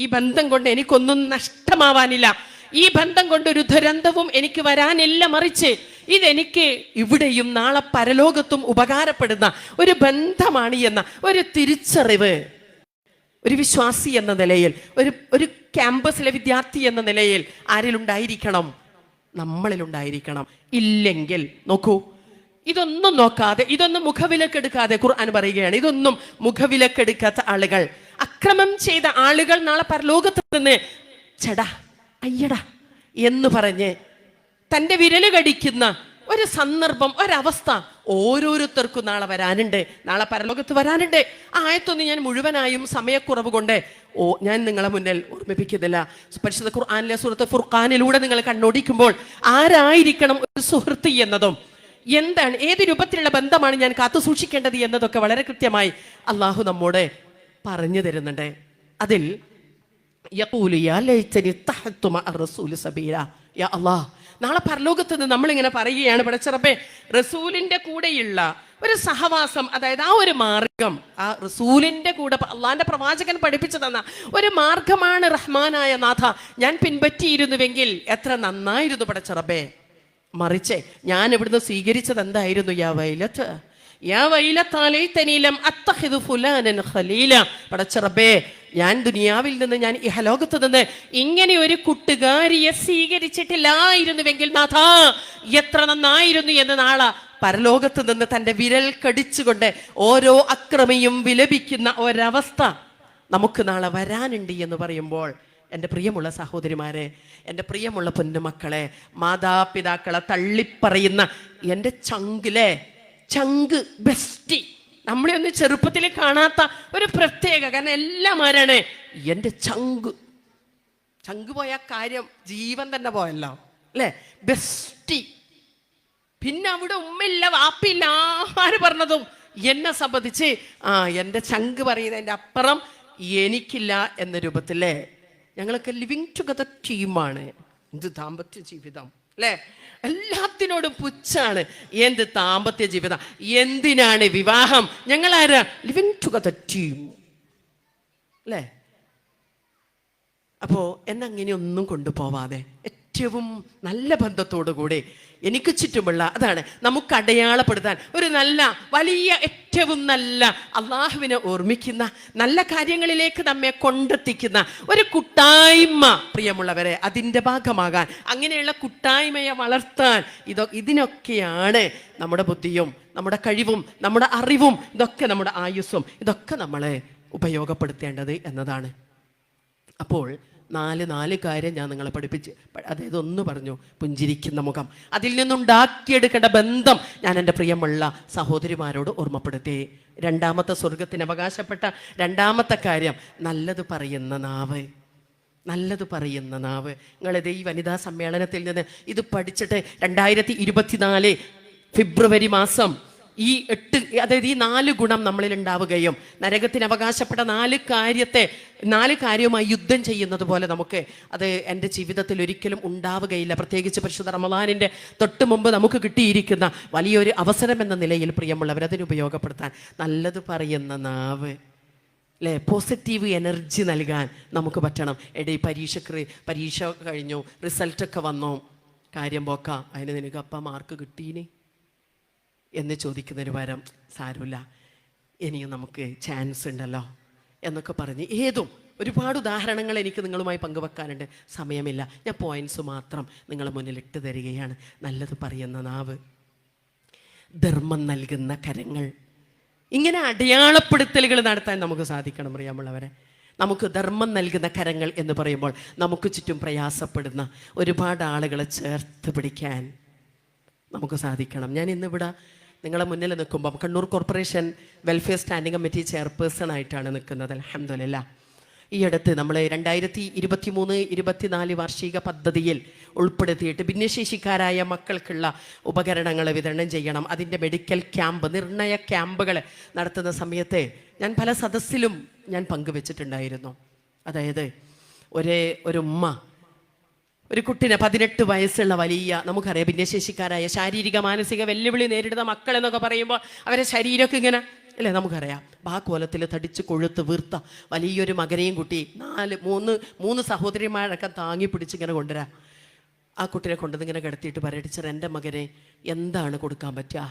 ഈ ബന്ധം കൊണ്ട് എനിക്കൊന്നും നഷ്ടമാവാനില്ല. ഈ ബന്ധം കൊണ്ട് ഒരു ദുരന്തവും എനിക്ക് വരാനില്ല മറിച്ച്. ഇതെനിക്ക് ഇവിടെയും നാളെ പരലോകത്തും ഉപകാരപ്പെടുന്ന ഒരു ബന്ധമാണ് എന്ന ഒരു തിരിച്ചറിവ്. ഒരു വിശ്വാസി എന്ന നിലയിൽ ഒരു ഒരു ക്യാമ്പസിലെ വിദ്യാർത്ഥി എന്ന നിലയിൽ ആരിലുണ്ടായിരിക്കണം? നമ്മളിലുണ്ടായിരിക്കണം. ഇല്ലെങ്കിൽ നോക്കൂ ഇതൊന്നും നോക്കാതെ ഇതൊന്നും മുഖവിലക്കെടുക്കാതെ ഖുർആൻ പറയുകയാണ്. ഇതൊന്നും മുഖവിലക്കെടുക്കാത്ത ആളുകൾ. അക്രമം ചെയ്ത ആളുകൾ നാളെ പരലോകത്ത് നിന്ന് ചടാ അയ്യടാ എന്ന് പറഞ്ഞ് തന്റെ വിരൽ കടിക്കുന്ന ഒരു സന്ദർഭം ഒരവസ്ഥ ഓരോരുത്തർക്കും നാളെ വരാനുണ്ട്. നാളെ പരലോകത്ത് വരാനുണ്ട്. ആ ആയത്തൊന്നും ഞാൻ മുഴുവനായും സമയക്കുറവ് കൊണ്ട് ഓ ഞാൻ നിങ്ങളെ മുന്നിൽ ഓർമ്മിപ്പിക്കുന്നില്ല. പരിശുദ്ധ ഖുർആാനിലെ സുഹൃത്ത് ഫുർഖാനിലൂടെ നിങ്ങൾ കണ്ണോടിക്കുമ്പോൾ ആരായിരിക്കണം ഒരു സുഹൃത്ത് എന്നതും എന്താണ് ഏത് രൂപത്തിലുള്ള ബന്ധമാണ് ഞാൻ കാത്തു സൂക്ഷിക്കേണ്ടത് എന്നതൊക്കെ വളരെ കൃത്യമായി അള്ളാഹു നമ്മോട് പറഞ്ഞു തരുന്നുണ്ട്. അതിൽ നാളെ പരലോകത്ത് നിന്ന് നമ്മളിങ്ങനെ പറയുകയാണ് പടച്ചിറപ്പേ റസൂലിന്റെ കൂടെയുള്ള ഒരു സഹവാസം അതായത് ആ ഒരു മാർഗം ആ റസൂലിന്റെ കൂടെ അള്ളാന്റെ പ്രവാചകൻ പഠിപ്പിച്ചു തന്ന ഒരു മാർഗമാണ് റഹ്മാനായ നാഥ. ഞാൻ പിൻപറ്റിയിരുന്നുവെങ്കിൽ എത്ര നന്നായിരുന്നു പടച്ചിറപ്പേ മറിച്ച് ഞാൻ ഇവിടുന്ന് സ്വീകരിച്ചത് എന്തായിരുന്നു യാ വൈലത്ത്? പടച്ചറബേ ഞാൻ ദുനിയാവിൽ നിന്ന് ഞാൻ ഇഹലോകത്ത് നിന്ന് ഇങ്ങനെ ഒരു കുട്ടുകാരിയെ സ്വീകരിച്ചിട്ടില്ലായിരുന്നുവെങ്കിൽ നാഥ എത്ര നന്നായിരുന്നു എന്ന് നാളെ. പരലോകത്ത് നിന്ന് തന്റെ വിരൽ കടിച്ചുകൊണ്ട് ഓരോ അക്രമിയും വിലപിക്കുന്ന ഒരവസ്ഥ നമുക്ക് നാളെ വരാനുണ്ട് എന്ന് പറയുമ്പോൾ എന്റെ പ്രിയമുള്ള സഹോദരിമാരെ എന്റെ പ്രിയമുള്ള പൊന്നുമക്കളെ മാതാപിതാക്കളെ തള്ളിപ്പറയുന്ന എന്റെ ചങ്കിലെ ചങ്ക് ബെസ്റ്റി. നമ്മളെ ഒന്ന് ചെറുപ്പത്തിൽ കാണാത്ത ഒരു പ്രത്യേക കാരണം എല്ലാം ആരാണ്? എന്റെ ചങ്ക്. ചങ്ക് പോയ കാര്യം ജീവൻ തന്നെ പോയല്ലോ. അല്ലേ? ബെസ്റ്റി. പിന്നെ അവിടെ ഉമ്മയില്ല വാപ്പില്ല ആര് പറഞ്ഞതും? എന്നെ സംബന്ധിച്ച് ആ എന്റെ ചങ്ക് പറയുന്നതിന്റെ അപ്പുറം എനിക്കില്ല എന്ന രൂപത്തിലേ ഞങ്ങളൊക്കെ ലിവിങ് ടുഗദർ ടീമാണ് ഇത് ദാമ്പത്യ ജീവിതം. അല്ലേ? എല്ലാത്തിനോടും പുച്ഛാണ്. എന്ത് ദാമ്പത്യ ജീവിതം? എന്തിനാണ് വിവാഹം? ഞങ്ങൾ ആരാ ലിവിങ് ടുഗദർ ടീം അല്ലേ? അപ്പോൾ എന്നെ അങ്ങനെ ഒന്നും കൊണ്ടുപോവാതെ ഏറ്റവും നല്ല ബന്ധത്തോടു കൂടി എനിക്ക് ചുറ്റുമുള്ള അതാണ് നമുക്ക് അടയാളപ്പെടുത്താൻ. ഒരു നല്ല വലിയ ഏറ്റവും നല്ല അള്ളാഹുവിനെ ഓർമ്മിക്കുന്ന നല്ല കാര്യങ്ങളിലേക്ക് നമ്മെ കൊണ്ടെത്തിക്കുന്ന ഒരു കൂട്ടായ്മ പ്രിയമുള്ളവരെ അതിന്റെ ഭാഗമാകാൻ. അങ്ങനെയുള്ള കൂട്ടായ്മയെ വളർത്താൻ ഇതൊ ഇതിനൊക്കെയാണ് നമ്മുടെ ബുദ്ധിയും നമ്മുടെ കഴിവും നമ്മുടെ അറിവും ഇതൊക്കെ നമ്മുടെ ആയുസ്സും ഇതൊക്കെ നമ്മളെ ഉപയോഗപ്പെടുത്തേണ്ടത് എന്നതാണ്. അപ്പോൾ നാല് നാല് കാര്യം ഞാൻ നിങ്ങളെ പഠിപ്പിച്ച് അതായത് ഒന്ന് പറഞ്ഞു പുഞ്ചിരിക്കുന്ന മുഖം. അതിൽ നിന്നുണ്ടാക്കിയെടുക്കേണ്ട ബന്ധം ഞാൻ എന്റെ പ്രിയമുള്ള സഹോദരിമാരോട് ഓർമ്മപ്പെടുത്തി. രണ്ടാമത്തെ സ്വർഗത്തിന് അവകാശപ്പെട്ട രണ്ടാമത്തെ കാര്യം നല്ലത് പറയുന്ന നാവ്. നല്ലത് പറയുന്ന നാവ്. നിങ്ങളിത് ഈ വനിതാ സമ്മേളനത്തിൽ നിന്ന് ഇത് പഠിച്ചിട്ട് രണ്ടായിരത്തി ഫെബ്രുവരി മാസം ഈ എട്ട് അതായത് ഈ നാല് ഗുണം നമ്മളിൽ ഉണ്ടാവുകയും നരകത്തിന് അവകാശപ്പെട്ട നാല് കാര്യത്തെ നാല് കാര്യവുമായി യുദ്ധം ചെയ്യുന്നത് പോലെ നമുക്ക് അത് എന്റെ ജീവിതത്തിൽ ഒരിക്കലും ഉണ്ടാവുകയില്ല. പ്രത്യേകിച്ച് പരിശുദ്ധ റമദാനിന്റെ തൊട്ട് മുമ്പ് നമുക്ക് കിട്ടിയിരിക്കുന്ന വലിയൊരു അവസരം എന്ന നിലയിൽ പ്രിയമുള്ളവർ അതിന് ഉപയോഗപ്പെടുത്താൻ നല്ലത് പറയുന്ന നാവ് അല്ലേ പോസിറ്റീവ് എനർജി നൽകാൻ നമുക്ക് പറ്റണം. എടേ പരീക്ഷക്ക് പരീക്ഷ കഴിഞ്ഞു റിസൾട്ടൊക്കെ വന്നു. കാര്യം പോക്കാം. അതിന് നിനക്ക് അപ്പം മാർക്ക് കിട്ടീനി. എന്ന് ചോദിക്കുന്നതിന് പകരം സാരമില്ല ഇനിയും നമുക്ക് ചാൻസ് ഉണ്ടല്ലോ എന്നൊക്കെ പറഞ്ഞ് ഏതും ഒരുപാട് ഉദാഹരണങ്ങൾ എനിക്ക് നിങ്ങളുമായി പങ്കുവെക്കാനുണ്ട്. സമയമില്ല. ഞാൻ പോയിന്റ്സ് മാത്രം നിങ്ങളെ മുന്നിൽ ഇട്ട് തരികയാണ്. നല്ലത് പറയുന്ന നാവ്. ധർമ്മം നൽകുന്ന കരങ്ങൾ. ഇങ്ങനെ അടയാളപ്പെടുത്തലുകൾ നടത്താൻ നമുക്ക് സാധിക്കണം അറിയാമുള്ളവരെ നമുക്ക് ധർമ്മം നൽകുന്ന കരങ്ങൾ എന്ന് പറയുമ്പോൾ നമുക്ക് ചുറ്റും പ്രയാസപ്പെടുന്ന ഒരുപാട് ആളുകളെ ചേർത്ത് പിടിക്കാൻ നമുക്ക് സാധിക്കണം. ഞാൻ ഇന്നിവിടെ നിങ്ങളെ മുന്നിൽ നിൽക്കുമ്പം Kannur corporation welfare standing committee chairperson ആയിട്ടാണ് നിൽക്കുന്നത്. അലഹമില്ല ഈ അടുത്ത് നമ്മൾ രണ്ടായിരത്തി ഇരുപത്തി മൂന്ന് ഇരുപത്തിനാല് വാർഷിക പദ്ധതിയിൽ ഉൾപ്പെടുത്തിയിട്ട് ഭിന്നശേഷിക്കാരായ മക്കൾക്കുള്ള ഉപകരണങ്ങൾ വിതരണം ചെയ്യണം. അതിന്റെ മെഡിക്കൽ ക്യാമ്പ് നിർണയ ക്യാമ്പുകൾ നടത്തുന്ന സമയത്ത് ഞാൻ പല സദസ്സിലും ഞാൻ പങ്കുവച്ചിട്ടുണ്ടായിരുന്നു. അതായത് ഒരേ ഒരു ഉമ്മ ഒരു കുട്ടിനെ പതിനെട്ട് വയസ്സുള്ള വലിയ നമുക്കറിയാം ഭിന്നശേഷിക്കാരായ ശാരീരിക മാനസിക വെല്ലുവിളി നേരിടുന്ന മക്കൾ എന്നൊക്കെ പറയുമ്പോൾ അവരെ ശരീരമൊക്കെ ഇങ്ങനെ അല്ലേ? നമുക്കറിയാം ആ കോലത്തിൽ തടിച്ച് കൊഴുത്ത് വീർത്ത വലിയൊരു മകനെയും കുട്ടി നാല് മൂന്ന് മൂന്ന് സഹോദരിമാരൊക്കെ താങ്ങി പിടിച്ച് ഇങ്ങനെ കൊണ്ടുവരാം. ആ കുട്ടിയെ കൊണ്ടുവന്നിങ്ങനെ കിടത്തിയിട്ട് പറയടിച്ചർ ടീച്ചർ എന്റെ മകനെ എന്താണ് കൊടുക്കാൻ പറ്റുക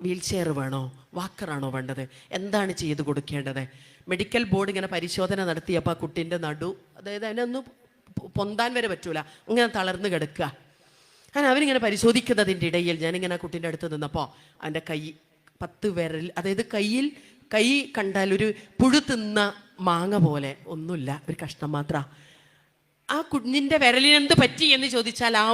വീൽ ചെയർ വേണോ? വാക്കറാണോ വേണ്ടത്? എന്താണ് ചെയ്ത് കൊടുക്കേണ്ടത്? മെഡിക്കൽ ബോർഡ് ഇങ്ങനെ പരിശോധന നടത്തിയപ്പോൾ ആ കുട്ടീന്റെ നടു അതായത് അതിനൊന്ന് പൊന്താൻ വരെ പറ്റൂല. ഇങ്ങനെ തളർന്ന് കിടക്കുക. കാരണം അവരിങ്ങനെ പരിശോധിക്കുന്നതിന്റെ ഇടയിൽ ഞാനിങ്ങനെ ആ കുട്ടീന്റെ അടുത്ത് നിന്നപ്പോൾ അവന്റെ കൈ പത്ത് വിരൽ അതായത് കയ്യിൽ കൈ കണ്ടാൽ ഒരു പുഴു തിന്ന മാങ്ങ പോലെ ഒന്നുമില്ല ഒരു കഷ്ണം മാത്ര. ആ കുഞ്ഞിന്റെ വിരലിനെന്ത് പറ്റി എന്ന് ചോദിച്ചാൽ ആ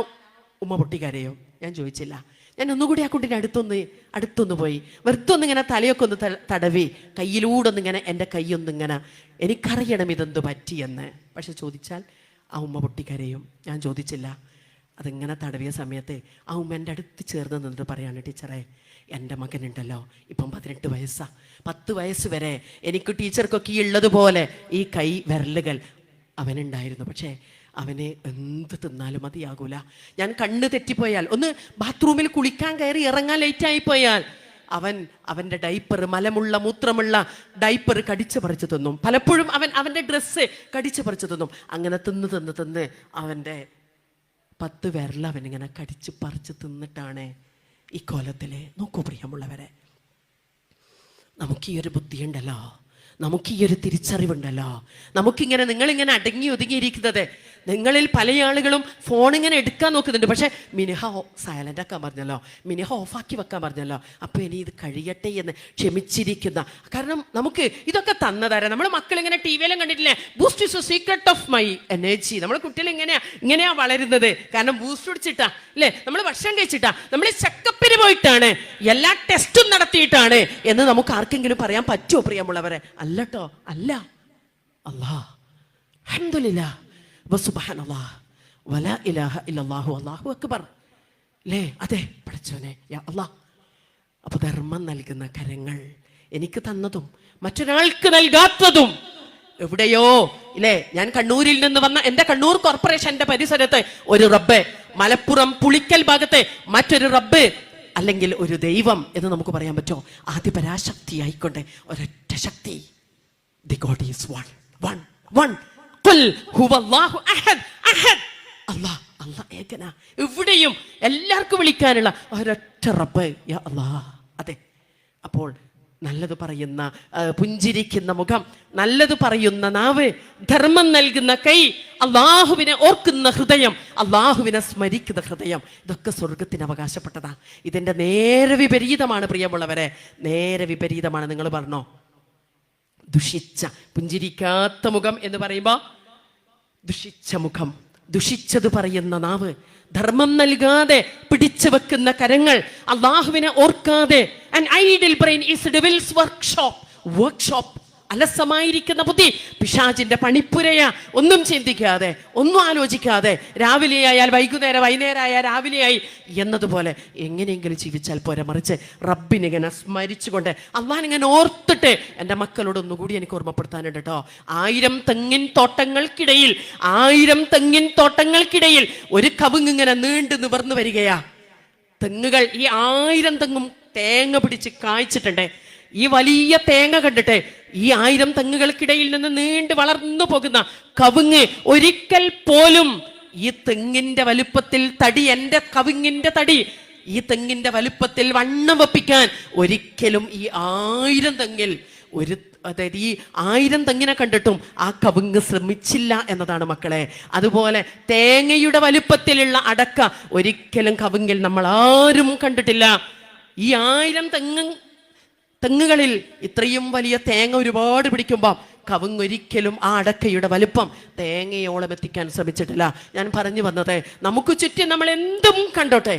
ഉമ്മ പൊട്ടിക്കാരെയോ ഞാൻ ചോദിച്ചില്ല. ഞാൻ ഒന്നുകൂടി ആ കുട്ടിന്റെ അടുത്തൊന്ന് അടുത്തൊന്ന് പോയി. വെറുതെ ഒന്നിങ്ങനെ തലയൊക്കെ ഒന്ന് തടവി കയ്യിലൂടെ ഒന്നിങ്ങനെ എന്റെ കൈയൊന്നിങ്ങനെ എനിക്കറിയണം ഇതെന്ത് പറ്റിയെന്ന് പക്ഷെ ചോദിച്ചാൽ ആ ഉമ്മ പൊട്ടിക്കരയും. ഞാൻ ചോദിച്ചില്ല. അതിങ്ങനെ തടവിയ സമയത്ത് ആ ഉമ്മ എന്റെ അടുത്ത് ചേർന്ന് നിന്നിട്ട് പറയാണ് ടീച്ചറെ എന്റെ മകനുണ്ടല്ലോ. ഇപ്പം പതിനെട്ട് വയസ്സാ. പത്ത് വയസ്സ് വരെ എനിക്ക് ടീച്ചർക്കൊക്കെ ഈ ഉള്ളതുപോലെ ഈ കൈ വിരലുകൾ അവനുണ്ടായിരുന്നു. പക്ഷേ അവന് എന്ത് തിന്നാലും മതിയാകൂല. ഞാൻ കണ്ണ് തെറ്റിപ്പോയാൽ ഒന്ന് ബാത്റൂമിൽ കുളിക്കാൻ കയറി ഇറങ്ങാൻ ലേറ്റായി പോയാൽ അവൻ അവന്റെ ഡൈപ്പർ മലമുള്ള മൂത്രമുള്ള ഡൈപ്പർ കടിച്ചു പറിച്ചു തിന്നും. പലപ്പോഴും അവൻ അവന്റെ ഡ്രസ്സ് കടിച്ചു പറിച്ചു തിന്നും. അങ്ങനെ തിന്ന് തിന്ന് തിന്ന് അവന്റെ പത്ത് വിരൽ അവനിങ്ങനെ കടിച്ച് പറിച്ച് തിന്നിട്ടാണ് ഈ കോലത്തിലെ നോക്കൂ പ്രിയമുള്ളവരെ. നമുക്ക് ഈ ഒരു ബുദ്ധിയുണ്ടല്ലോ. നമുക്ക് ഈ ഒരു തിരിച്ചറിവുണ്ടല്ലോ. നമുക്കിങ്ങനെ നിങ്ങളിങ്ങനെ അടങ്ങി ഒതുങ്ങിയിരിക്കുന്നത് നിങ്ങളിൽ പല ആളുകളും ഫോൺ ഇങ്ങനെ എടുക്കാൻ നോക്കുന്നുണ്ട്. പക്ഷേ മിനിഹ സൈലന്റ് ആക്കാൻ പറഞ്ഞല്ലോ. മിനിഹ ഓഫാക്കി വെക്കാൻ പറഞ്ഞല്ലോ. അപ്പോൾ ഇനി ഇത് കഴിയട്ടെ എന്ന് ക്ഷമിച്ചിരിക്കുന്ന. കാരണം നമുക്ക് ഇതൊക്കെ തന്നതാരാ? നമ്മൾ മക്കൾ ഇങ്ങനെ ടി വിയിലും കണ്ടിട്ടില്ലേ? Boost is a secret of my energy നമ്മൾ കുട്ടികൾ ഇങ്ങനെയാ ഇങ്ങനെയാ വളരുന്നത്. കാരണം ബൂസ്റ്റ് കുടിച്ചിട്ടാ അല്ലേ? നമ്മൾ ഭക്ഷണം കഴിച്ചിട്ടാ നമ്മൾ ചെക്കപ്പിന് പോയിട്ടാണ് എല്ലാ ടെസ്റ്റും നടത്തിയിട്ടാണ് എന്ന് നമുക്ക് ആർക്കെങ്കിലും പറയാൻ പറ്റുമോ പ്രിയമുള്ളവരെ? അല്ലട്ടോ അല്ല. അല്ലാ വലാ ഇലാഹ അക്ബർ. അതെ പഠിച്ചോനെ യാ അല്ലാ അപ്പൊ ധർമ്മം നൽകുന്ന കരങ്ങൾ എനിക്ക് തന്നതും മറ്റൊരാൾക്ക് നൽകാത്തതും എവിടെയോ ഇല്ലേ ഞാൻ കണ്ണൂരിൽ നിന്ന് വന്ന എന്റെ കണ്ണൂർ കോർപ്പറേഷന്റെ പരിസരത്ത് ഒരു റബ്ബ് മലപ്പുറം പുളിക്കൽ ഭാഗത്തെ മറ്റൊരു റബ്ബ് അല്ലെങ്കിൽ ഒരു ദൈവം എന്ന് നമുക്ക് പറയാൻ പറ്റുമോ ആദിപരാശക്തി ആയിക്കൊണ്ട് ഒരൊറ്റ ശക്തി. The God is one one one എവിടെയും എല്ലാവർക്കും വിളിക്കാനുള്ള ഒരൊറ്റ റബ്ബ് യാ അതെ. അപ്പോൾ നല്ലത് പറയുന്ന പുഞ്ചിരിക്കുന്ന മുഖം നല്ലത് പറയുന്ന നാവ് ധർമ്മം നൽകുന്ന കൈ അള്ളാഹുവിനെ ഓർക്കുന്ന ഹൃദയം അള്ളാഹുവിനെ സ്മരിക്കുന്ന ഹൃദയം ഇതൊക്കെ സ്വർഗത്തിന് അവകാശപ്പെട്ടതാ. ഇതിന്റെ നേരെ വിപരീതമാണ് പ്രിയമുള്ളവരെ. നേരെ വിപരീതമാണ്. നിങ്ങൾ പറഞ്ഞോ? ദുഷിച്ച പുഞ്ചിരിക്കാത്ത മുഖം എന്ന് പറയുമ്പോൾ ദുഷിച്ച മുഖം. ദുഷിച്ചത് പറയുന്ന നാവ്. ധർമ്മം നൽകാതെ പിടിച്ചു വെക്കുന്ന കരങ്ങൾ അള്ളാഹുവിനെ ഓർക്കാതെ. Idle brain is devil's workshop workshop അലസമായിരിക്കുന്ന ബുദ്ധി. പിശാചിന്റെ പണിപ്പുരയ. ഒന്നും ചിന്തിക്കാതെ ഒന്നും ആലോചിക്കാതെ രാവിലെ ആയാൽ വൈകുന്നേരം വൈകുന്നേരം ആയാൽ രാവിലെയായി എന്നതുപോലെ എങ്ങനെയെങ്കിലും ജീവിച്ചാൽ പോരെ മറിച്ച് റബ്ബിനിങ്ങനെ സ്മരിച്ചുകൊണ്ട് അള്ളാനിങ്ങനെ ഓർത്തിട്ട് എന്റെ മക്കളോട് ഒന്നുകൂടി എനിക്ക് ഓർമ്മപ്പെടുത്താനുണ്ട് കേട്ടോ. ആയിരം തെങ്ങിൻ തോട്ടങ്ങൾക്കിടയിൽ ആയിരം തെങ്ങിൻ തോട്ടങ്ങൾക്കിടയിൽ ഒരു കവുങ്ങ് ഇങ്ങനെ നീണ്ടു നിവർന്നു വരികയാ. തെങ്ങുകൾ ഈ ആയിരം തെങ്ങും തേങ്ങ പിടിച്ച് കായ്ച്ചിട്ടുണ്ട്. ഈ വലിയ തേങ്ങ കണ്ടിട്ട് ഈ ആയിരം തെങ്ങുകൾക്കിടയിൽ നിന്ന് നീണ്ടു വളർന്നു പോകുന്ന കവുങ്ങ് ഒരിക്കൽ പോലും ഈ തെങ്ങിന്റെ വലുപ്പത്തിൽ തടി എന്റെ കവുങ്ങിന്റെ തടി ഈ തെങ്ങിന്റെ വലുപ്പത്തിൽ വണ്ണം വപ്പിക്കാൻ ഒരിക്കലും ഈ ആയിരം തെങ്ങിൽ ഒരു അതായത് ഈ ആയിരം തെങ്ങിനെ കണ്ടിട്ടും ആ കവുങ്ങ് ശ്രമിച്ചില്ല എന്നതാണ് മക്കളെ. അതുപോലെ തേങ്ങയുടെ വലുപ്പത്തിലുള്ള അടക്ക ഒരിക്കലും കവുങ്ങിൽ നമ്മൾ ആരും കണ്ടിട്ടില്ല. ഈ ആയിരം തെങ്ങ് തെങ്ങുകളിൽ ഇത്രയും വലിയ തേങ്ങ ഒരുപാട് പിടിക്കുമ്പോൾ കവുങ്ങൊരിക്കലും ആ അടക്കയുടെ വലുപ്പം തേങ്ങയോളം എത്തിക്കാൻ ശ്രമിച്ചിട്ടില്ല. ഞാൻ പറഞ്ഞു വന്നത് നമുക്ക് ചുറ്റും നമ്മൾ എന്തും കണ്ടോട്ടെ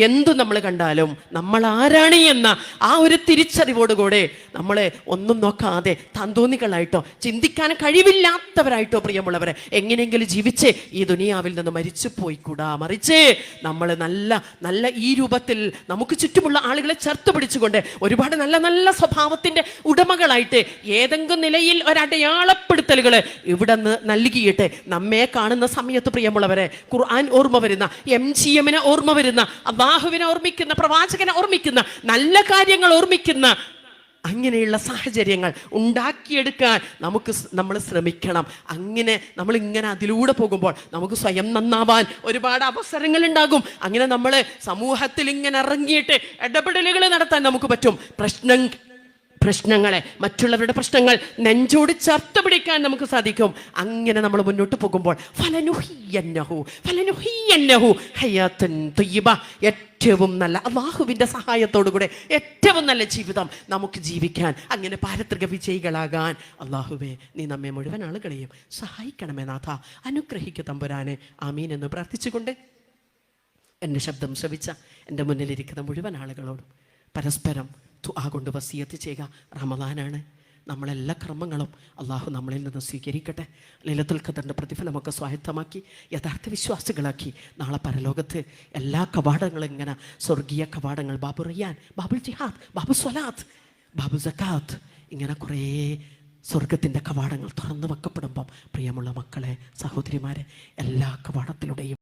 എന്തു നമ്മൾ കണ്ടാലും നമ്മൾ ആരാണ് എന്ന ആ ഒരു തിരിച്ചറിവോടുകൂടെ നമ്മളെ ഒന്നും നോക്കാതെ തന്തോന്നികളായിട്ടോ ചിന്തിക്കാൻ കഴിവില്ലാത്തവരായിട്ടോ പ്രിയമുള്ളവരെ എങ്ങനെയെങ്കിലും ജീവിച്ച് ഈ ദുനിയാവിൽ നിന്ന് മരിച്ചു പോയിക്കൂടാ മറിച്ച് നമ്മൾ നല്ല നല്ല ഈ രൂപത്തിൽ നമുക്ക് ചുറ്റുമുള്ള ആളുകളെ ചേർത്ത് പിടിച്ചുകൊണ്ട് ഒരുപാട് നല്ല നല്ല സ്വഭാവത്തിന്റെ ഉടമകളായിട്ട് ഏതെങ്കിലും നിലയിൽ ഒരടയാളപ്പെടുത്തലുകൾ ഇവിടെ നൽകിയിട്ട് നമ്മെ കാണുന്ന സമയത്ത് പ്രിയമുള്ളവരെ ഖുർആൻ ഓർമ്മ വരുന്ന എം ജി എമ്മിനെ ഓർമ്മ വരുന്ന അള്ളാഹുവിനെ ഓർമ്മിക്കുന്ന പ്രവാചകനെ ഓർമ്മിക്കുന്ന നല്ല കാര്യങ്ങൾ ഓർമ്മിക്കുന്ന അങ്ങനെയുള്ള സാഹചര്യങ്ങൾ ഉണ്ടാക്കിയെടുക്കാൻ നമുക്ക് നമ്മൾ ശ്രമിക്കണം. അങ്ങനെ നമ്മൾ ഇങ്ങനെ അതിലൂടെ പോകുമ്പോൾ നമുക്ക് സ്വയം നന്നാവാൻ ഒരുപാട് അവസരങ്ങൾ ഉണ്ടാകും അങ്ങനെ നമ്മൾ സമൂഹത്തിൽ ഇങ്ങനെ ഇറങ്ങിയിട്ട് ഇടപെടലുകൾ നടത്താൻ നമുക്ക് പറ്റും. പ്രശ്നം പ്രശ്നങ്ങളെ മറ്റുള്ളവരുടെ പ്രശ്നങ്ങൾ നെഞ്ചോട് ചേർത്ത് പിടിക്കാൻ നമുക്ക് സാധിക്കും. അങ്ങനെ നമ്മൾ മുന്നോട്ട് പോകുമ്പോൾ ഫലനുഹിയന്നഹു ഫലനുഹിയന്നഹു ഏറ്റവും നല്ല അള്ളാഹുവിന്റെ സഹായത്തോടുകൂടെ ഏറ്റവും നല്ല ജീവിതം നമുക്ക് ജീവിക്കാൻ അങ്ങനെ പാരത്രിക വിജയികളാകാൻ അള്ളാഹുവെ നീ നമ്മെ മുഴുവൻ ആളുകളെയും സഹായിക്കണമേ നാഥ. അനുഗ്രഹിക്കു തമ്പുരാനെ. ആമീൻ എന്ന് പ്രാർത്ഥിച്ചുകൊണ്ട് എന്റെ ശബ്ദം ശ്രവിച്ച എന്റെ മുന്നിലിരിക്കുന്ന മുഴുവൻ ആളുകളോടും പരസ്പരം ദുആ കൊണ്ട് വസീയത്ത് ചെയ്യുക റമദാനാണ്. നമ്മളെല്ലാ കർമ്മങ്ങളും അള്ളാഹു നമ്മളിൽ നിന്ന് സ്വീകരിക്കട്ടെ. ലളിതുൽ ഖദറിന്റെ പ്രതിഫലമൊക്കെ സ്വായത്തമാക്കി യഥാർത്ഥ വിശ്വാസികളാക്കി നാളെ പരലോകത്ത് എല്ലാ കവാടങ്ങളും ഇങ്ങനെ സ്വർഗീയ കവാടങ്ങൾ ബാബു റിയാൻ ബാബുൽ ജിഹാദ് ബാബു സ്വലാത്ത് ബാബു സക്കാത്ത് ഇങ്ങനെ കുറേ സ്വർഗത്തിന്റെ കവാടങ്ങൾ തുറന്നു വെക്കപ്പെടുമ്പം പ്രിയമുള്ള മക്കളെ സഹോദരിമാരെ എല്ലാ കവാടത്തിലൂടെയും